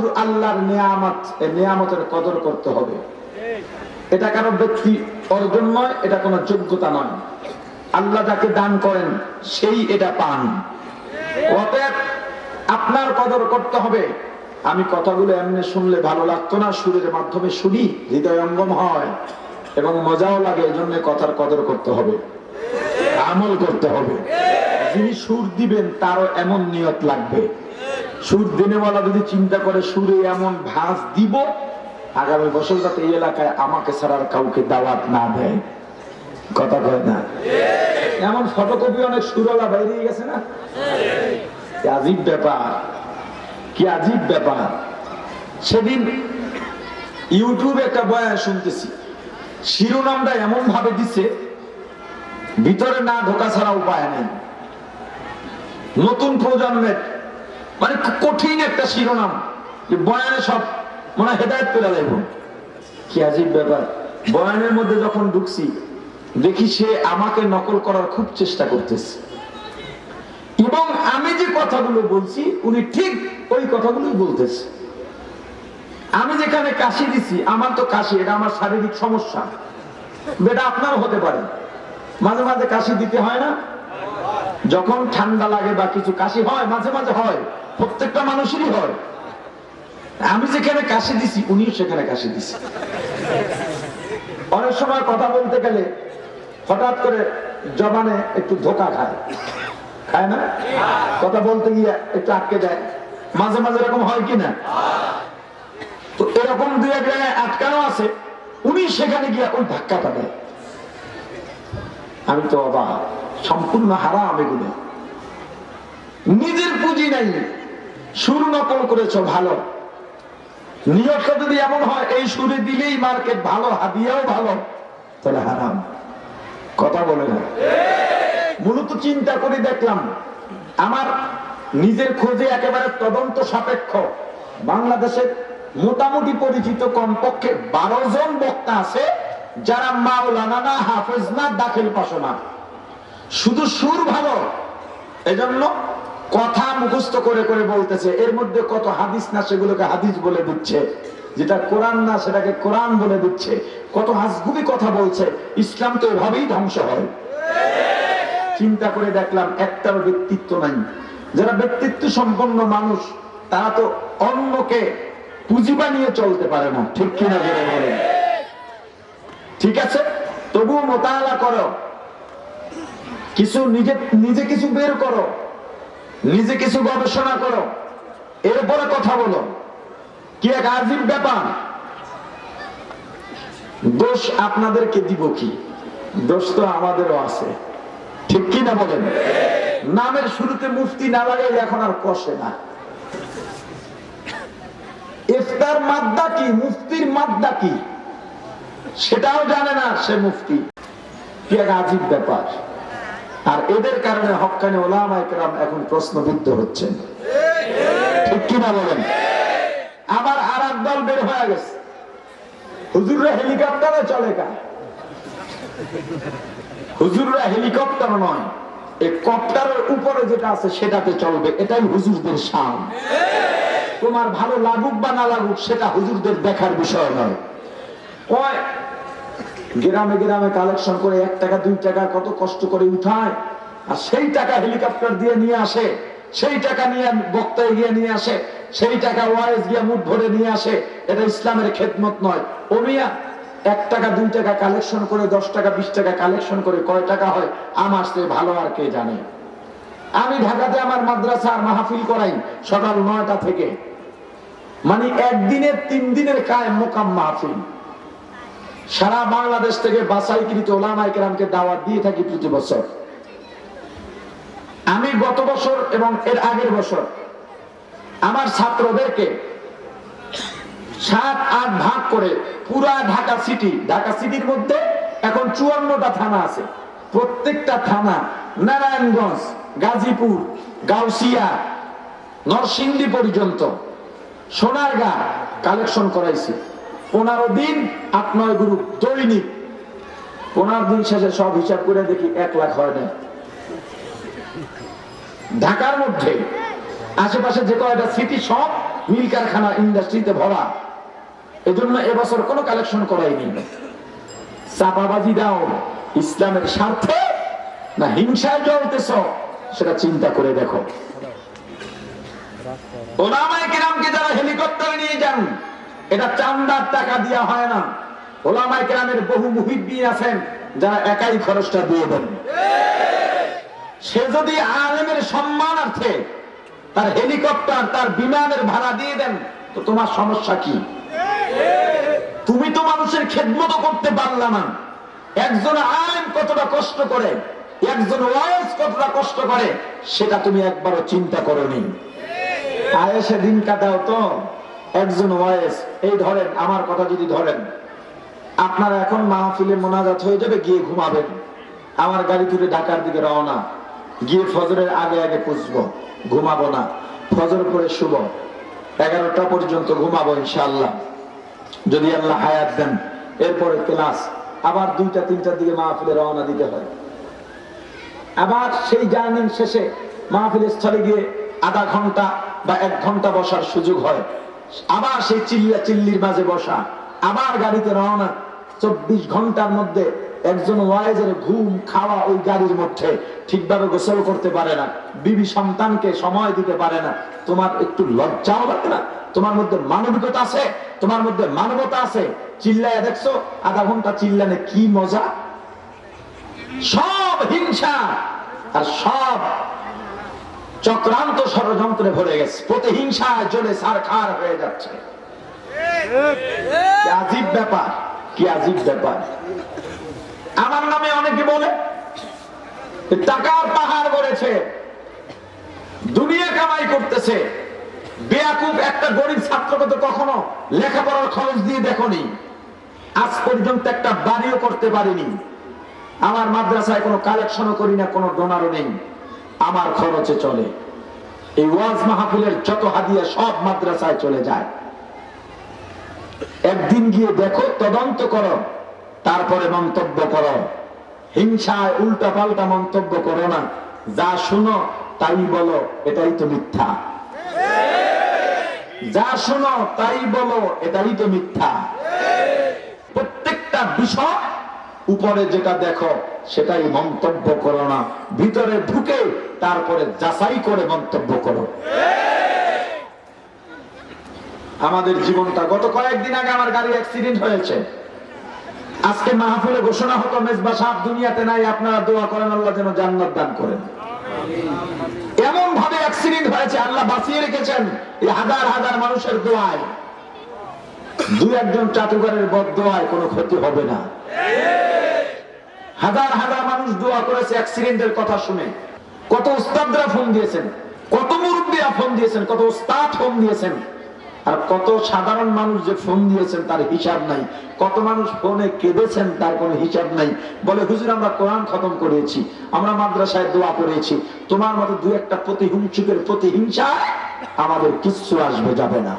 সুর আল্লাহর নিয়ামত নিয়ামতের কদর করতে হবে। এটা কারও ব্যক্তি অর্জন নয়, এটা কোনো যোগ্যতা নয়। আল্লাহ যাকে দান করেন, সেই এটা পান। আপনার কদর করতে হবে। আমি কথাগুলো এমনি শুনলে ভালো লাগতো না, সুরের মাধ্যমে শুনি, হৃদয় অঙ্গম হয়, এবং মজাও লাগে এই জন্য কথার কদর করতে হবে, আমল করতে হবে। যিনি সুর দিবেন, তারও এমন নিয়ত লাগবে। সুর দিনেওয়ালা যদি চিন্তা করে সুরে এমন ভাঁজ দিব, আগামী বছর যাতে এই এলাকায় আমাকে ছাড়ার কাউকে দাওয়াত না দেয়। কথা কয় না? এমন ফটোকপি অনেক সুরলা বাইরে গেছে না? আজীব ব্যাপার, কি আজীব ব্যাপার। সেদিন ইউটিউবে একটা বয়ান শুনতেছি, শিরোনামটা এমন ভাবে দিছে, ভিতরে না ঢোকা ছাড়া উপায় নেই। নতুন প্রজন্মের মানে কঠিন একটা শিরোনাম। যে বয়ানে সব মনে হেদায়ত পেলা দেব কি আজীব ব্যাপার। বয়ানের মধ্যে যখন ঢুকছি, দেখি সে আমাকে নকল করার খুব চেষ্টা করতেছে। এবং আমি যে কথাগুলো বলছি, উনি ঠিক ওই কথাগুলোই বলতেছে। আমি যেখানে কাশি দিছি, আমার তো কাশি, এটা আমার শারীরিক সমস্যা। বেটা আপনার হতে পারে। মাঝে মাঝে কাশি দিতে হয় না। যখন ঠান্ডা লাগে বা কিছু কাশি হয়, মাঝে মাঝে হয়, প্রত্যেকটা মানুষেরই হয়। আমি যেখানে কাশি দিছি, উনিও সেখানে কাশি দিছি। অনেক সময় কথা বলতে গেলে হঠাৎ করে জবানে একটু ধোকা খায়। খায় না? কথা বলতে গিয়ে একটু আটকে যায়। মাঝে মাঝে এরকম হয় কি না? তো এরকম দু এক জায়গায় আটকানো আছে, উনি সেখানে গিয়ে ওই ধাক্কাটা দেয়। আমি তো অবাক। সম্পূর্ণ হারাম এগুলো। নিজের পুঁজি নাই। সুর নকল করেছ, ভালো। নিয়তটা যদি এমন হয়, এই সুরে দিলেই মার্কেট ভালো, হাদিয়াও ভালো, তাহলে হারাম। কথা বলে না। মূলত চিন্তা করে দেখলাম, আমার নিজের খোঁজে একেবারে তদন্ত সাপেক্ষ। বাংলাদেশের মোটামুটি পরিচিত কমপক্ষে বারো জন বক্তা আছে, যারা মাওলানা না, হাফেজ না, দাখিল পাশনা শুধু সুর ভালো, এজন্য কথা মুখস্থ করে করে বলতেছে। এর মধ্যে কত হাদিস না সেগুলোকে হাদিস বলে দিচ্ছে। যেটা কোরআন না সেটাকে কোরআন বলে দিচ্ছে। কত হাসগুবি কথা বলছে। ইসলাম তো এভাবেই ধ্বংস হয়। চিন্তা করে দেখলাম একটার ব্যক্তিত্ব নাই। যারা ব্যক্তিত্ব সম্পন্ন মানুষ, তারা তো অন্যকে পুঁজি বানিয়ে চলতে পারে না। ঠিক কিনা ঠিক আছে? তবুও মোতালা করো। কিছু নিজে নিজে কিছু বের করো। নিজে কিছু গবেষণা করো। এরপরে কথা বলো। কি এক আজিব ব্যাপার? দোষ আপনাদেরকে দিব কি? দোষ তো আমাদেরও আছে। ঠিক কি না বলেন? নামের শুরুতে মুফতি না লাগাইলে এখন আর কষে না। ইফতার মাদ্দা কি? মুফতির মাদ্দা কি? সেটাও জানে না সে মুফতি। কি এক আজীব ব্যাপার? আর এদের কারণে হকানি ওলামা একরাম এখন প্রশ্নবিদ্ধ হচ্ছেন ঠিক কিনা বলেন? আবার আর এক দল বের হয়ে গেছে। হুজুররা হেলিকপ্টারে চলে কা হুজুররা হেলিকপ্টার নয় এই কপ্টারের উপরে যেটা আছে সেটাতে চলবে। এটাই হুজুরদের শান। তোমার ভালো লাগুক বা না লাগুক, সেটা হুজুরদের দেখার বিষয় নয়। ওই গ্রামে গ্রামে কালেকশন করে এক টাকা, দুই টাকা কত কষ্ট করে উঠায়। আর সেই টাকা হেলিকপ্টার দিয়ে নিয়ে আসে, সেই টাকা নিয়ে বক্তায় গিয়ে নিয়ে আসে, সেই টাকা ওয়ারেস গিয়ে মুঠ ভরে নিয়ে আসে। এটা ইসলামের খেদমত নয়। ওমিয়া এক টাকা, দুই টাকা কালেকশন করে, দশ টাকা, বিশ টাকা কালেকশন করে কয় টাকা হয়? আমার সে ভালো আর কে জানে। আমি ঢাকাতে আমার মাদ্রাসা আর মাহফিল করাই সকাল নয়টা থেকে। মানে একদিনের তিন দিনের কায় মোকাম মাহফিল। সারা বাংলাদেশ থেকে বাসাইকৃত ওলামাই কেরামকে দাওয়াত দিয়ে থাকি প্রতি বছর। আমি গত বছর এবং এর আগের বছর আমার ছাত্রদেরকে সাত, আট ভাগ করে পুরা ঢাকা সিটি, ঢাকা সিটির মধ্যে এখন চুয়ান্নটা থানা আছে। প্রত্যেকটা থানা নারায়ণগঞ্জ, গাজীপুর, গাউসিয়া, নরসিংদী পর্যন্ত সোনারগা কালেকশন করাইছি। পনেরো দিন আট নয় গ্রুপ, দৈনিক। পনেরো দিন শেষে সব হিসাব করে দেখি এক লাখ হয় না ঢাকার মধ্যে আশেপাশে যে কয়টা সিটি সব মিল কারখানা ইন্ডাস্ট্রিতে ভরা। এজন্য এবছর কোনো কালেকশন করাইনি। চাপাবাজি দাও, ইসলামের স্বার্থে না হিংসায় জ্বলতেছ, সেটা চিন্তা করে দেখো। ওলামায়ে কেরামকে যারা হেলিকপ্টারে নিয়ে যান এটা চান্দার টাকা দেওয়া হয় না। ওলামায়ে কেরামের বহু মুহিব্বিন আছেন, যারা একাই খরচটা দিয়ে দেন। সে যদি আলেমের সম্মানার্থে তার হেলিকপ্টার, তার বিমানের ভাড়া দিয়ে দেন, তো তোমার সমস্যা কি? তুমি তো মানুষের খেদমতো করতে পারলা না। একজন আলেম কতটা কষ্ট করে, একজন ওয়াইস কতটা কষ্ট করে, সেটা তুমি একবারও চিন্তা করো করনি। আয়েসে দিন কাটাও তো। একজন ওয়াইস, এই ধরেন, আমার কথা যদি ধরেন, আপনারা এখন মাহফিলে মোনাজাত হয়ে যাবে, গিয়ে ঘুমাবেন। আমার গাড়ি তুলে ঢাকার দিকে রওনা, গিয়ে ফজরের আগে আগে পুষবো ঘুমাবো না, ফজর করে শুভ এগারোটা পর্যন্ত ঘুমাবো ইনশাআল্লাহ। যদি আল্লাহ হায়াত দেন, এরপরে ক্লাস, আবার দুইটা, তিনটার দিকে মাহফিলে রওনা দিতে হয়। আবার সেই জার্নির শেষে মাহফিল স্থলে গিয়ে আধা ঘণ্টা বা এক ঘণ্টা বসার সুযোগ হয়। আবার সেই চিল্লা চিল্লির মাঝে বসা, আবার গাড়িতে রওনা, চব্বিশ ঘণ্টার মধ্যে একজন ওয়াইজের ঘুম খাওয়া ওই গাড়ির মধ্যে ঠিকভাবে গোসল করতে পারে না, বিবি সন্তানকে সময় দিতে পারে না, তোমার একটু লজ্জাও লাগে না? তোমার মধ্যে মানবিকতা আছে, তোমার মধ্যে মানবতা আছে, চিল্লায় দেখছ, আধা ঘণ্টা চিল্লানে কি মজা? সব হিংসা, আর সব চক্রান্ত ষড়যন্ত্রে ভরে গেছে। প্রতিহিংসা জ্বলে সারখার হয়ে যাচ্ছে। আজীব ব্যাপার, কি আজীব ব্যাপার। আমার নামে অনেকে বলে, টাকার পাহাড় গড়েছে, দুনিয়া কামাই করতেছে। বেয়াকুব একটা গরিব ছাত্রকে তো কখনো লেখাপড়ার খরচ দিয়ে দেখনি। আজ পর্যন্ত একটা বাড়িও করতে পারিনি। আমার মাদ্রাসায় কোনো কালেকশনও করি না, কোনো ডোনারও নেই। আমার খরচে চলে। এই ওয়াজ মাহফিলের যত হাদিয়া সব মাদ্রাসায় চলে যায়। একদিন গিয়ে দেখো, তদন্ত করো, তারপরে মন্তব্য করো। হিংসায় উল্টা পাল্টা মন্তব্য করো না। যা শুনো, তাই বলো, এটাই তো মিথ্যা। যা শোনো, তাই বলো, এটাই তো মিথ্যা। প্রত্যেকটা বিষয় উপরে যেটা দেখো, সেটাই মন্তব্য করো না। ভিতরে ঢুকে তারপরে যাচাই করে মন্তব্য করো। আমাদের জীবনটা, গত কয়েকদিন আগে আমার গাড়ি অ্যাক্সিডেন্ট হয়েছে। আজকে মাহফিলে ঘোষণা হতো মেজবা সাহেব, দুনিয়াতে নাই, আপনারা দোয়া করেন, আল্লাহ যেন জান্নাত দান করেন। এমন ভাবে অ্যাক্সিডেন্ট হয়েছে, আল্লাহ বাঁচিয়ে রেখেছেন এই হাজার হাজার মানুষের দোয়ায়। দুই একজন চাটুকারের বদ দোয়ায় কোনো ক্ষতি হবে না। হাজার হাজার মানুষ দোয়া করেছে অ্যাক্সিডেন্টের কথা শুনে। কত উস্তাদরা ফোন দিয়েছেন, কত মুরব্বীরা ফোন দিয়েছেন, কত উস্তাদ ফোন দিয়েছেন। আর কত সাধারণ মানুষ যে ফোন দিয়েছেন তার হিসাব নাই। কত মানুষ ফোনে কেঁদেছেন তার কোনো হিসাব নাই। বলে, হুজুর, আমরা কোরআন খতম করেছি, আমরা মাদ্রাসায় দোয়া করেছি। তোমার মতো দু একটা প্রতিহিংসুকের প্রতিহিংসা আমাদের কিচ্ছু আসবে, যাবে না।